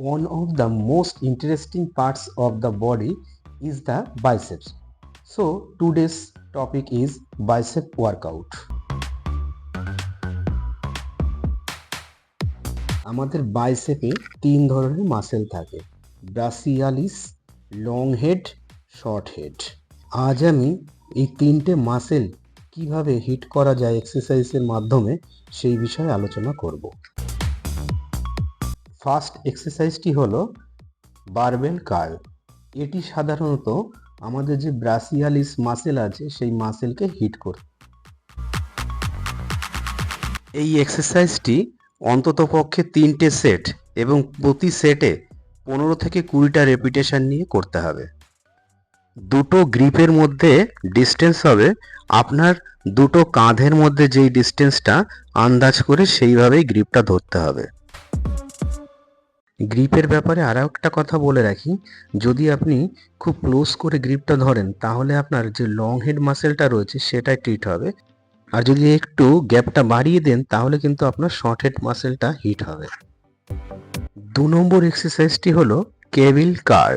One of the most interesting parts of the body is the biceps. So, today's topic is bicep workout. আমাদের বাইসেপে তিন ধরনের muscle থাকে brachialis long head short head আজ আমি এই তিনটে মাসেল কীভাবে হিট করা যায় এক্সারসাইজের মাধ্যমে সেই বিষয়ে আলোচনা করব ফার্স্ট এক্সারসাইজটি হলো বারবেল কার্ল এটি সাধারণত আমাদের যে ব্রাসিয়ালিস মাসেল আছে, সেই মাসেলকে হিট করে। এই এক্সারসাইজটি অন্তত পক্ষে তিনটে সেট এবং প্রতি সেটে পনেরো থেকে কুড়িটা রেপিটেশন নিয়ে করতে হবে। দুটো গ্রিপের মধ্যে ডিস্টেন্স হবে, আপনার দুটো কাঁধের মধ্যে যেই ডিস্টেন্সটা আন্দাজ করে সেইভাবেই গ্রিপটা ধরতে হবে। গ্রিপের ব্যাপারে আরও একটা কথা বলে রাখি। যদি আপনি খুব ক্লোজ করে গ্রিপটা ধরেন, তাহলে আপনার যে লং হেড মাসেলটা রয়েছে, সেটাই ট্রিট হবে। আর যদি একটু গ্যাপটা বাড়িয়ে দেন, তাহলে কিন্তু আপনার শর্ট হেড মাসেলটা হিট হবে। দু নম্বর এক্সারসাইজটি হলো কেবিল কার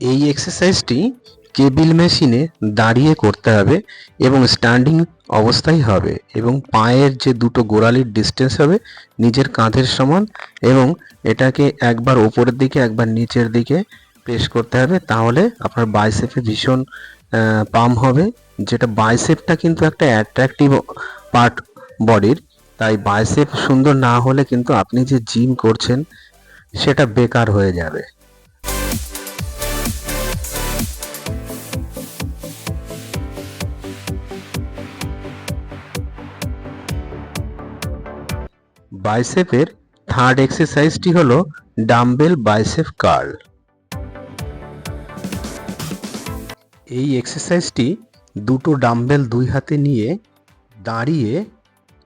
এই এক্সারসাইজটি কেবিল মেশিনে দাঁড়িয়ে করতে হবে এবং স্ট্যান্ডিং অবস্থায় হবে এবং পায়ের যে দুটো গোড়ালির ডিস্টেন্স হবে নিজের কাঁধের সমান এবং এটাকে একবার ওপরের দিকে, একবার নিচের দিকে প্রেস করতে হবে তাহলে আপনার বাইসেপে ভীষণ পাম হবে। যেটা বাইসেপটা কিন্তু একটা অ্যাট্রাকটিভ পার্ট বডির তাই বাইসেপ সুন্দর না হলে কিন্তু আপনি যে জিম করছেন, সেটা বেকার হয়ে যাবে। বাইসেপের থার্ড এক্সারসাইজটি হলো ডাম্বেল বাইসেপ কার্ল এই এক্সারসাইজটি দুটো ডাম্বেল দুই হাতে নিয়ে দাঁড়িয়ে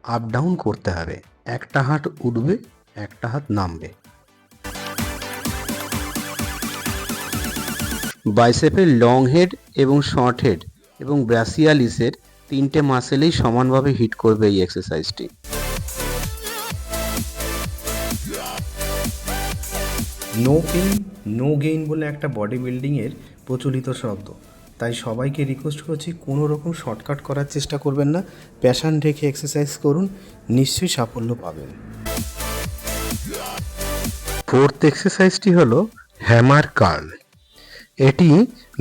আপ ডাউন করতে হবে। একটা হাত উঠবে, একটা হাত নামবে। বাইসেপের লং হেড এবং শর্ট হেড এবং ব্রাসিয়ালিসের তিনটে মাসেলেই সমানভাবে হিট করবে এই এক্সারসাইজটি নো পেইন নো গেইন বলে একটা বডি বিল্ডিংয়ের প্রচলিত শব্দ। তাই সবাইকে রিকোয়েস্ট করছি কোনো রকম শর্টকাট করার চেষ্টা করবেন না। প্যাশান রেখে এক্সারসাইজ করুন, নিশ্চয়ই সাফল্য পাবেন। ফোর্থ এক্সারসাইজটি হলো হ্যামার কার্ল এটি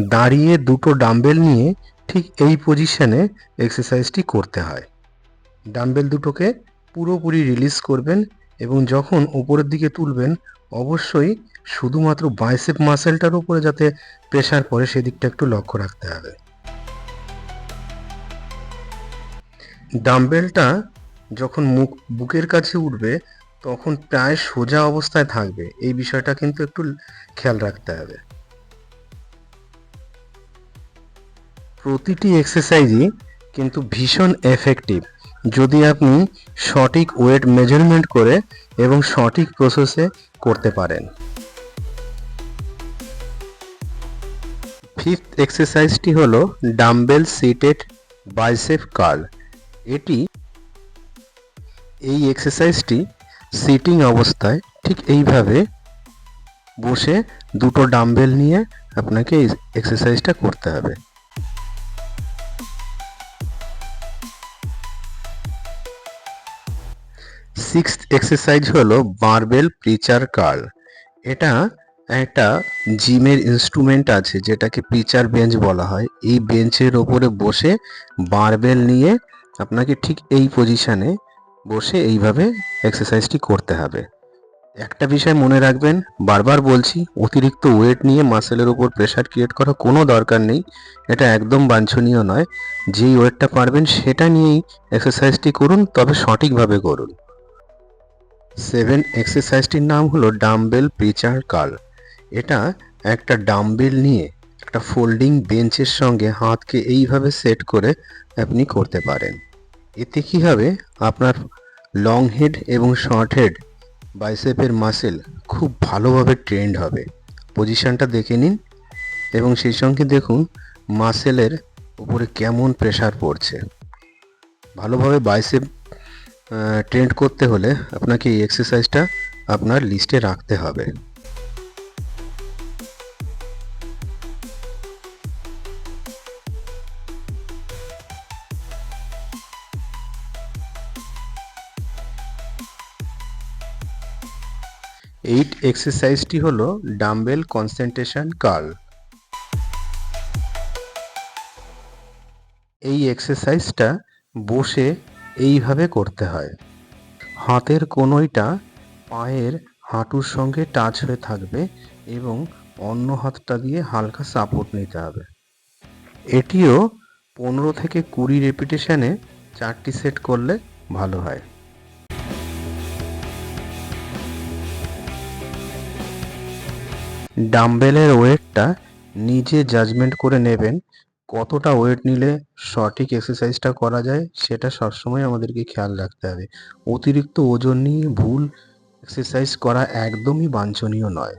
দাঁড়িয়ে দুটো ডাম্বেল নিয়ে ঠিক এই পজিশনে এক্সারসাইজটি করতে হয়। ডাম্বেল দুটোকে পুরোপুরি রিলিজ করবেন এবং যখন উপরের দিকে তুলবেন অবশ্যই শুধুমাত্র বাইসেপ মাসেলটার উপরে যাতে প্রেশার পড়ে, সেদিকটা একটু লক্ষ্য রাখতে হবে। ডাম্বেলটা যখন মুখ, বুকের কাছে উঠবে, তখন প্রায় সোজা অবস্থায় থাকবে। এই বিষয়টা কিন্তু একটু খেয়াল রাখতে হবে। প্রতিটি এক্সারসাইজই কিন্তু ভীষণ এফেক্টিভ যদি আপনি সঠিক ওয়েট মেজারমেন্ট করে এবং সঠিক প্রসেসে করতে পারেন। ফিফথ এক্সারসাইজটি হলো ডাম্বেল সিটেড বাইসেপ কার্ল এটি এই এক্সারসাইজটি সিটিং অবস্থায় ঠিক এইভাবে বসে দুটো ডাম্বেল নিয়ে আপনাকে এই এক্সারসাইজটা করতে হবে। সিক্সথ এক্সারসাইজ হলো বারবেল প্রিচার কার্ল এটা একটা জিমের ইনস্ট্রুমেন্ট আছে, যেটাকে পিচার বেঞ্চ বলা হয়। এই বেঞ্চের ওপরে বসে বারবেল নিয়ে আপনাকে ঠিক এই পজিশানে বসে এইভাবে এক্সারসাইজটি করতে হবে। একটা বিষয় মনে রাখবেন, বারবার বলছি, অতিরিক্ত ওয়েট নিয়ে মাসেলের উপর প্রেশার ক্রিয়েট করা কোনো দরকার নেই। এটা একদম বাঞ্ছনীয় নয়। যেই ওয়েটটা পারবেন সেটা নিয়েই এক্সারসাইজটি করুন, তবে সঠিকভাবে করুন। সেভেন এক্সারসাইজটির নাম হলো ডাম্বেল প্রিচার কাল। এটা একটা ডাম্বেল নিয়ে একটা ফোল্ডিং বেঞ্চের সঙ্গে হাতকে এইভাবে সেট করে আপনি করতে পারেন। এতে কি হবে? আপনার লং হেড এবং শর্ট হেড, বাইসেপের মাসেল খুব ভালোভাবে ট্রেন্ড হবে। পজিশনটা দেখে নিন এবং সেই সঙ্গে দেখুন মাসেলের উপরে কেমন প্রেশার পড়ছে। ভালোভাবে বাইসেপ ট্রেন্ড করতে হলে আপনাকে এই এক্সারসাইজটা আপনার লিস্টে রাখতে হবে। এইট এক্সারসাইজটি হলো ডাম্বেল কনসেন্ট্রেশন কার্ল এই এক্সারসাইজটা বসে এইভাবে করতে হয়। হাতের কোনোইটা পায়ের হাঁটুর সঙ্গে টাচ হয়ে থাকবে এবং অন্য হাতটা দিয়ে হালকা সাপোর্ট নিতে হবে। এটিও পনেরো থেকে কুড়ি রেপিটেশনে চারটি সেট করলে ভালো হয়। ডাম্বেলের ওয়েটটা নিজে জাজমেন্ট করে নেবেন কতটা ওয়েট নিলে সঠিক এক্সারসাইজটা করা যায়, সেটা সবসময় আমাদেরকে খেয়াল রাখতে হবে। অতিরিক্ত ওজন নিয়ে ভুল এক্সারসাইজ করা একদমই বাঞ্ছনীয় নয়।